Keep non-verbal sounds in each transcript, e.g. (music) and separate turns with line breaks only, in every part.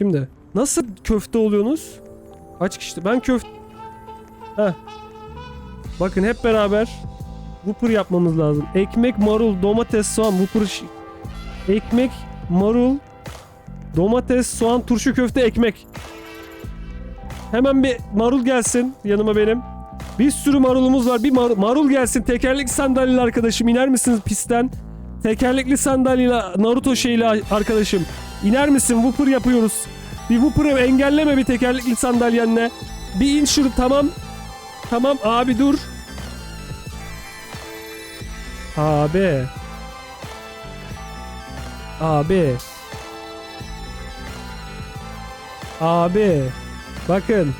Şimdi nasıl köfte oluyorsunuz? Kaç kişi? Ben köfte... Heh. Bakın hep beraber Whopper yapmamız lazım. Ekmek, marul, domates, soğan, ş- Ekmek, marul, domates, soğan, turşu, köfte, ekmek. Hemen bir marul gelsin yanıma benim. Bir sürü marulumuz var. Bir mar- marul gelsin. Tekerlekli sandalyeli arkadaşım iner misiniz pistten? Tekerlekli sandalyeli Naruto şeyli arkadaşım. İner misin? Whopper yapıyoruz. Bir Whopper'ı engelleme bir tekerlekli sandalyenle. Bir in şunu tamam. Tamam abi dur. Abi. Abi. Abi. Bakın.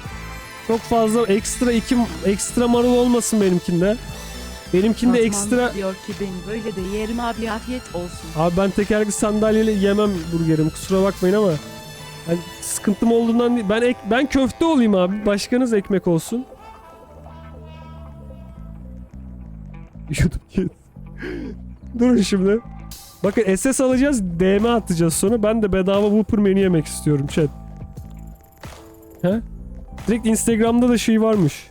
Çok fazla ekstra iki ekstra marul olmasın benimkinde. Benimkinde
Batman
ekstra
diyor ki ben böyle de yerim abi afiyet olsun.
Abi ben tekerlekli sandalyeyle yemem burgerimi. Kusura bakmayın ama ben sıkıntım olduğundan değil. Ben ek, ben köfte olayım abi. Başkanız ekmek olsun. YouTube. Durun şimdi. Bakın SS alacağız. DM atacağız sonra. Ben de bedava Whopper menü yemek istiyorum chat. He? Direkt Instagram'da da şey varmış.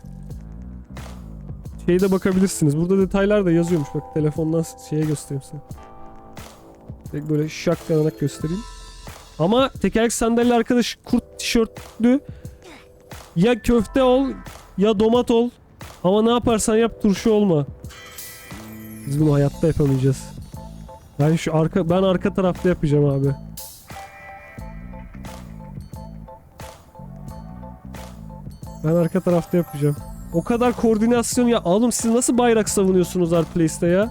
Şeyde bakabilirsiniz. Burada detaylar da yazıyormuş. Bak telefondan şeye göstereyim size. Böyle şakkalanak göstereyim. Ama tekerlek sandalye arkadaş kurt tişörtlü ya köfte ol ya domat ol. Ama ne yaparsan yap turşu olma. Biz bunu hayatta yapamayacağız. Ben şu arka ben arka tarafta yapacağım abi. Ben arka tarafta yapacağım. O kadar koordinasyon ya oğlum siz nasıl bayrak savunuyorsunuz Artplace'te ya?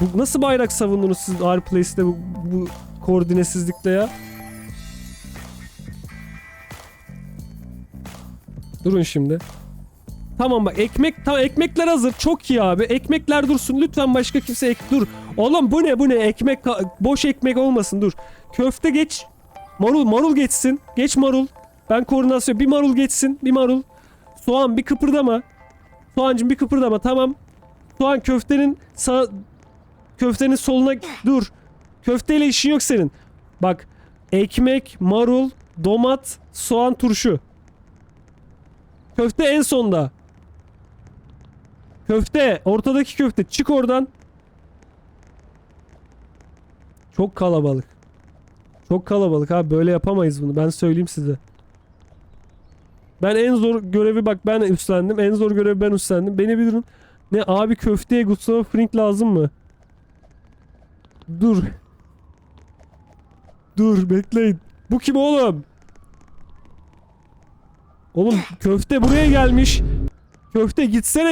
Bu nasıl bayrak savundunuz siz Artplace'te bu, bu koordinesizlikle ya? Durun şimdi. Tamam bak ekmek tamam ekmekler hazır. Çok iyi abi. Ekmekler dursun. Lütfen başka kimse ek dur. Oğlum bu ne bu ne? Ekmek boş ekmek olmasın dur. Köfte geç. Marul marul geçsin. Geç marul. Ben koordinasyon bir marul geçsin. Bir marul. Soğan bir kıpırdama. Soğancım bir kıpırdama tamam. Soğan köftenin sağ köftenin soluna dur. Köfteyle işin yok senin. Bak ekmek, marul, domat, soğan, turşu. Köfte en sonda. Köfte, ortadaki köfte. Çık oradan. Çok kalabalık. Çok kalabalık abi böyle yapamayız bunu. Ben söyleyeyim size. Ben en zor görevi bak ben üstlendim. En zor görevi ben üstlendim. Beni bir durun. Ne abi köfteye Gustavo Fring lazım mı? Dur. Dur bekleyin. Bu kim oğlum? Oğlum köfte buraya gelmiş. Köfte gitsene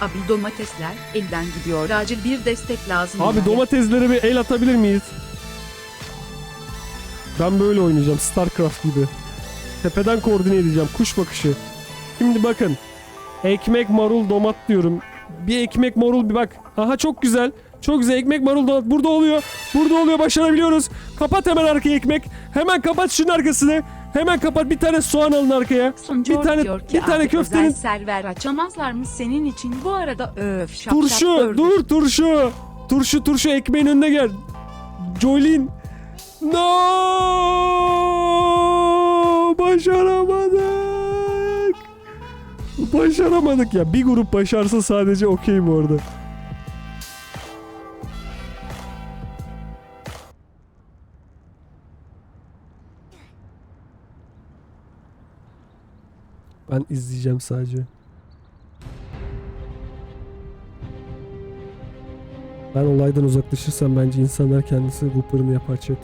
Abi domatesler elden gidiyor. Acil bir destek lazım.
Abi
bana.
domateslere bir el atabilir miyiz? Ben böyle oynayacağım Starcraft gibi. Tepeden koordine edeceğim kuş bakışı. Şimdi bakın. Ekmek, marul, domat diyorum. Bir ekmek, marul bir bak. Aha çok güzel. Çok güzel ekmek, marul, domat. Burada oluyor. Burada oluyor başarabiliyoruz. Kapat hemen arkaya ekmek. Hemen kapat şunun arkasını. Hemen kapat bir tane soğan alın arkaya.
Sunucu
bir tane-
diyor ki,
bir tane köftenin-
server açamazlar mı senin için? Bu arada öf şap şap
Turşu
gördüm.
dur turşu. Turşu turşu ekmeğin önüne gel. Joylin. No! Başaramadık. Başaramadık ya. Bir grup başarsa sadece okey bu Ben izleyeceğim sadece. Ben olaydan uzaklaşırsam bence insanlar kendisi Whopper'ını yapar chat.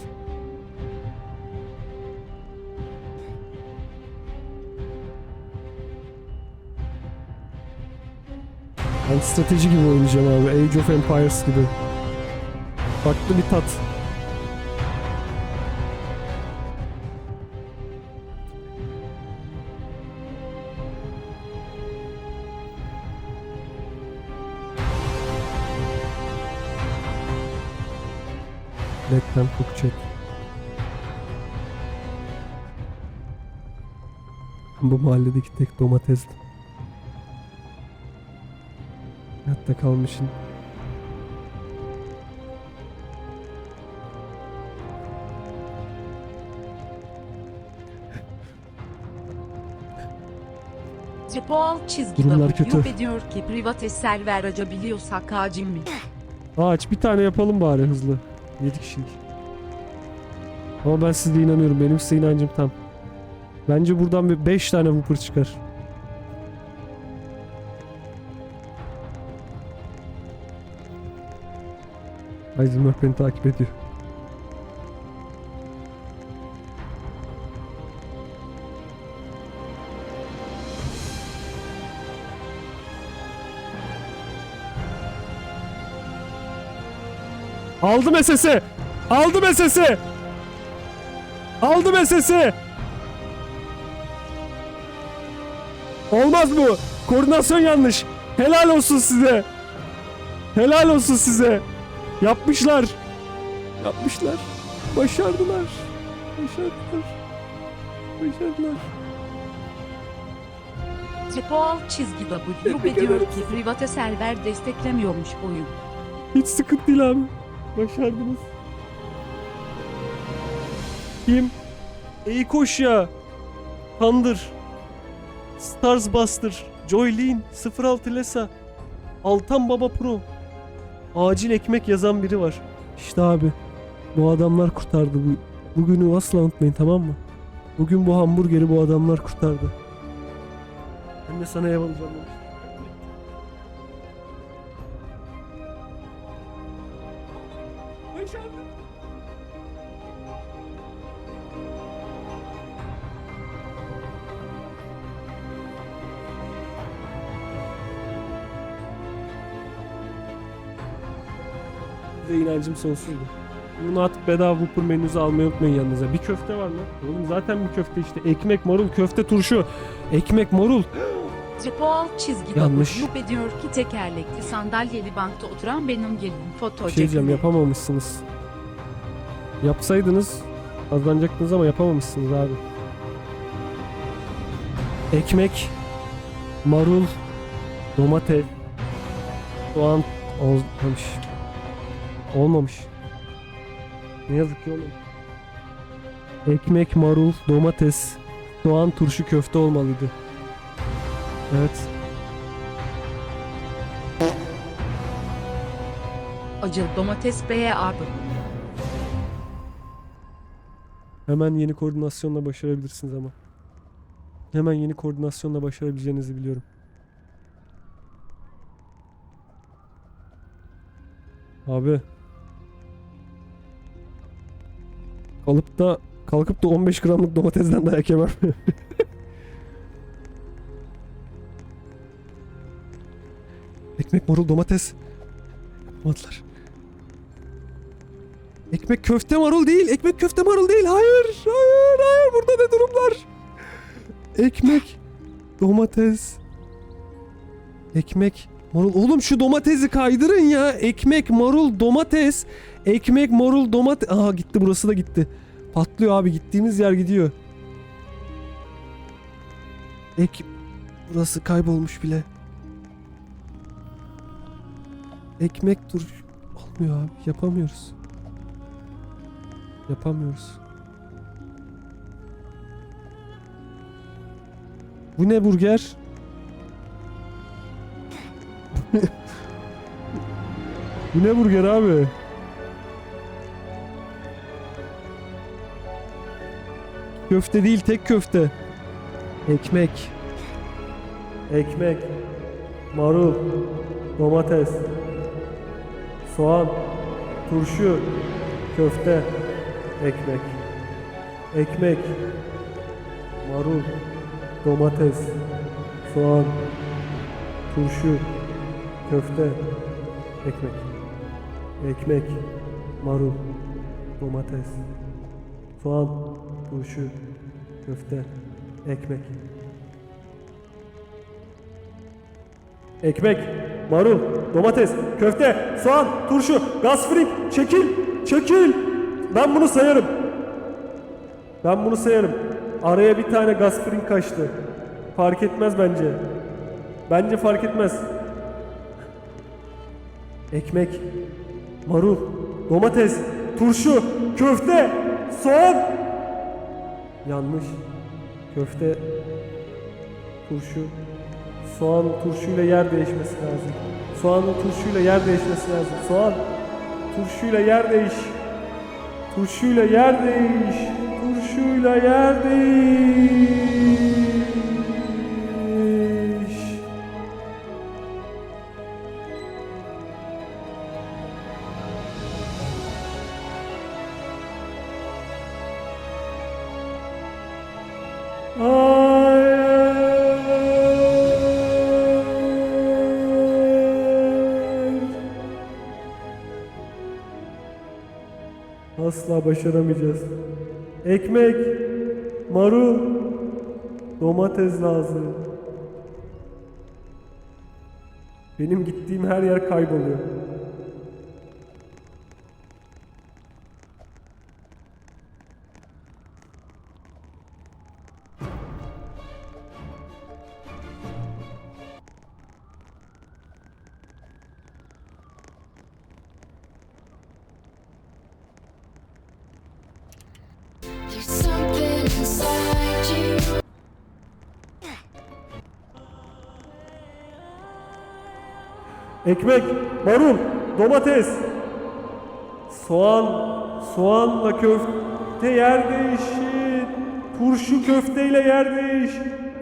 Ben strateji gibi oynayacağım abi. Age of Empires gibi. Farklı bir tat. Cook chat. Bu mahalledeki tek domatesdim. Hayatta kalmışın.
Japon çizgi
Durumlar kötü.
ve diyor ki private server açabiliyorsak acil mi?
Ağaç bir tane yapalım bari hızlı. 7 kişilik. Ama ben size inanıyorum. Benim size inancım tam. Bence buradan bir 5 tane Whopper çıkar. Heisenberg beni takip ediyor. Aldım SS'i. Aldım SS'i. Aldım SS'i. Olmaz bu. Koordinasyon yanlış. Helal olsun size. Helal olsun size. Yapmışlar. Yapmışlar. Başardılar. Başardılar. Başardılar.
Japon çizgi W ve diyor ki private server desteklemiyormuş oyun.
Hiç sıkıntı değil abi. Başardınız. Kim? İyi koş ya. Thunder. Stars Buster. Joylin. 06 Lesa. Altan Baba Pro. Acil ekmek yazan biri var. İşte abi. Bu adamlar kurtardı bu. Bugünü asla unutmayın tamam mı? Bugün bu hamburgeri bu adamlar kurtardı. Ben de sana ev inancım sonsuzdu. Bunu atıp bedava Whopper menünüzü almayı unutmayın yanınıza. Bir köfte var mı? Oğlum zaten bir köfte işte. Ekmek, marul, köfte, turşu. Ekmek, marul.
Japon çizgi
Yanlış.
Ve diyor ki tekerlekli sandalyeli bankta oturan benim gelinim foto
Bir şey diyeceğim yapamamışsınız. Yapsaydınız kazanacaktınız ama yapamamışsınız abi. Ekmek, marul, domates, soğan olmamış. Olmamış. Ne yazık ki olmamış. Ekmek, marul, domates, soğan, turşu, köfte olmalıydı. Evet.
Acıl domates beye abi.
Hemen yeni koordinasyonla başarabilirsiniz ama. Hemen yeni koordinasyonla başarabileceğinizi biliyorum. Abi. Kalıp da kalkıp da 15 gramlık domatesden dayak yemem. (laughs) Ekmek, marul, domates. Yapamadılar. Ekmek köfte marul değil. Ekmek köfte marul değil. Hayır. Hayır. Hayır. Burada ne durumlar? Ekmek. Domates. Ekmek. Marul. Oğlum şu domatesi kaydırın ya. Ekmek, marul, domates. Ekmek, marul, domates. Aa gitti burası da gitti. Patlıyor abi. Gittiğimiz yer gidiyor. Ek... Burası kaybolmuş bile. Ekmek dur. Olmuyor abi. Yapamıyoruz. Yapamıyoruz. Bu ne burger? (laughs) Bu ne burger abi? Köfte değil tek köfte. Ekmek. Ekmek. Marul. Domates. Soğan. Turşu. Köfte. Ekmek. Ekmek. Marul. Domates. Soğan. Turşu. Köfte. Ekmek. Ekmek. Marul. Domates. Soğan. Turşu. Köfte. Ekmek. Ekmek, marul, domates, köfte, soğan, turşu, gaz frik, çekil, çekil. Ben bunu sayarım. Ben bunu sayarım. Araya bir tane gaz frik kaçtı. Fark etmez bence. Bence fark etmez. Ekmek, marul, domates, turşu, köfte, soğan. Yanlış. Köfte, turşu, soğan turşuyla yer değişmesi lazım. Soğanın turşuyla yer değişmesi lazım. Soğan turşuyla yer değiş. Turşuyla yer değiş. Turşuyla yer değiş. Asla başaramayacağız. Ekmek, marul, domates lazım. Benim gittiğim her yer kayboluyor. Ekmek, marul, domates, soğan, soğanla köfte yer değişin. Turşu köfteyle yer değiş.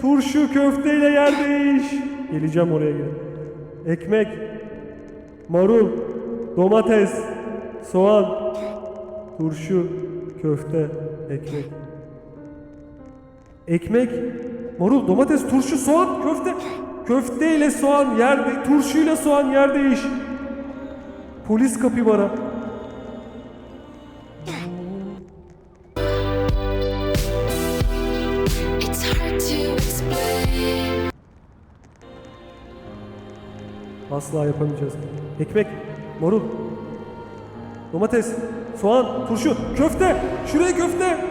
Turşu köfteyle yer değiş. Geleceğim oraya gel. Ekmek, marul, domates, soğan, turşu, köfte, ekmek. Ekmek, marul, domates, turşu, soğan, köfte. Köfte ile soğan yerde, turşuyla soğan yer değiş. Polis kapibara. Asla yapamayacağız. Ekmek, marul, domates, soğan, turşu, köfte. Şuraya köfte.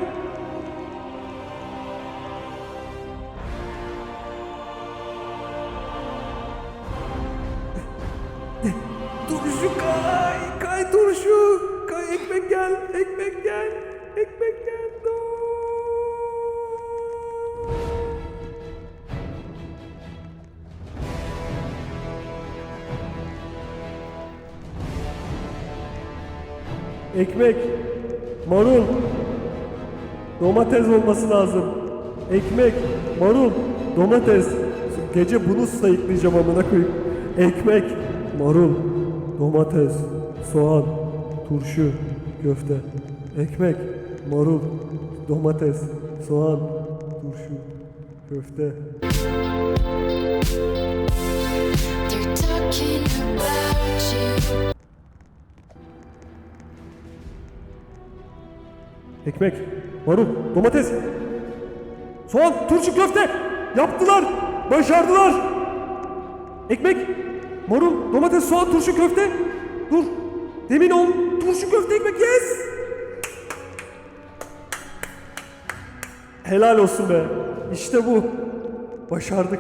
Ekmek, marul, domates olması lazım. Ekmek, marul, domates. Gece bunu sayıklayacağım amına koyayım. Ekmek, marul, domates, soğan, turşu, köfte. Ekmek, marul, domates, soğan, turşu, köfte.
They're talking about you.
Ekmek, marul, domates, soğan, turşu köfte yaptılar, başardılar. Ekmek, marul, domates, soğan, turşu köfte. Dur, demin ol, turşu köfte ekmek yes. Helal olsun be. İşte bu. Başardık.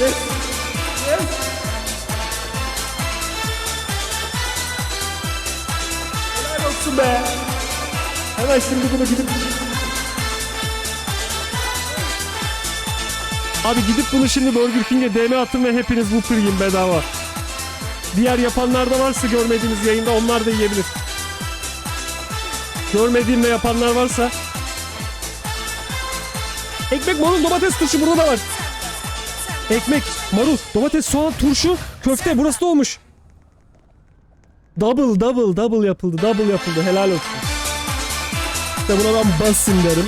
Yes. Olsun be. Hemen şimdi bunu gidip... Abi gidip bunu şimdi Burger King'e DM atın ve hepiniz Whopper yiyin bedava. Diğer yapanlar da varsa görmediğiniz yayında onlar da yiyebilir. Görmediğim ve yapanlar varsa Ekmek, marul, domates, turşu burada da var. Ekmek, marul, domates, soğan, turşu, köfte burası da olmuş. Double double double yapıldı. Double yapıldı. Helal olsun. İşte buna ben basın derim.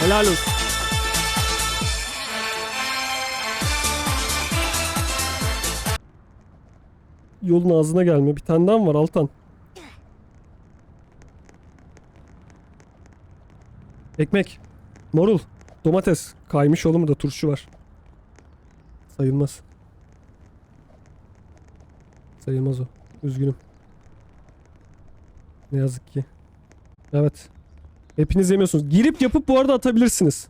Helal olsun. Yolun ağzına gelme. Bir tane daha mı var Altan? Ekmek. Marul. Domates. Kaymış oğlum da turşu var. Sayılmaz. Sayılmaz o. Üzgünüm. Ne yazık ki. Evet. Hepiniz yemiyorsunuz. Girip yapıp bu arada atabilirsiniz.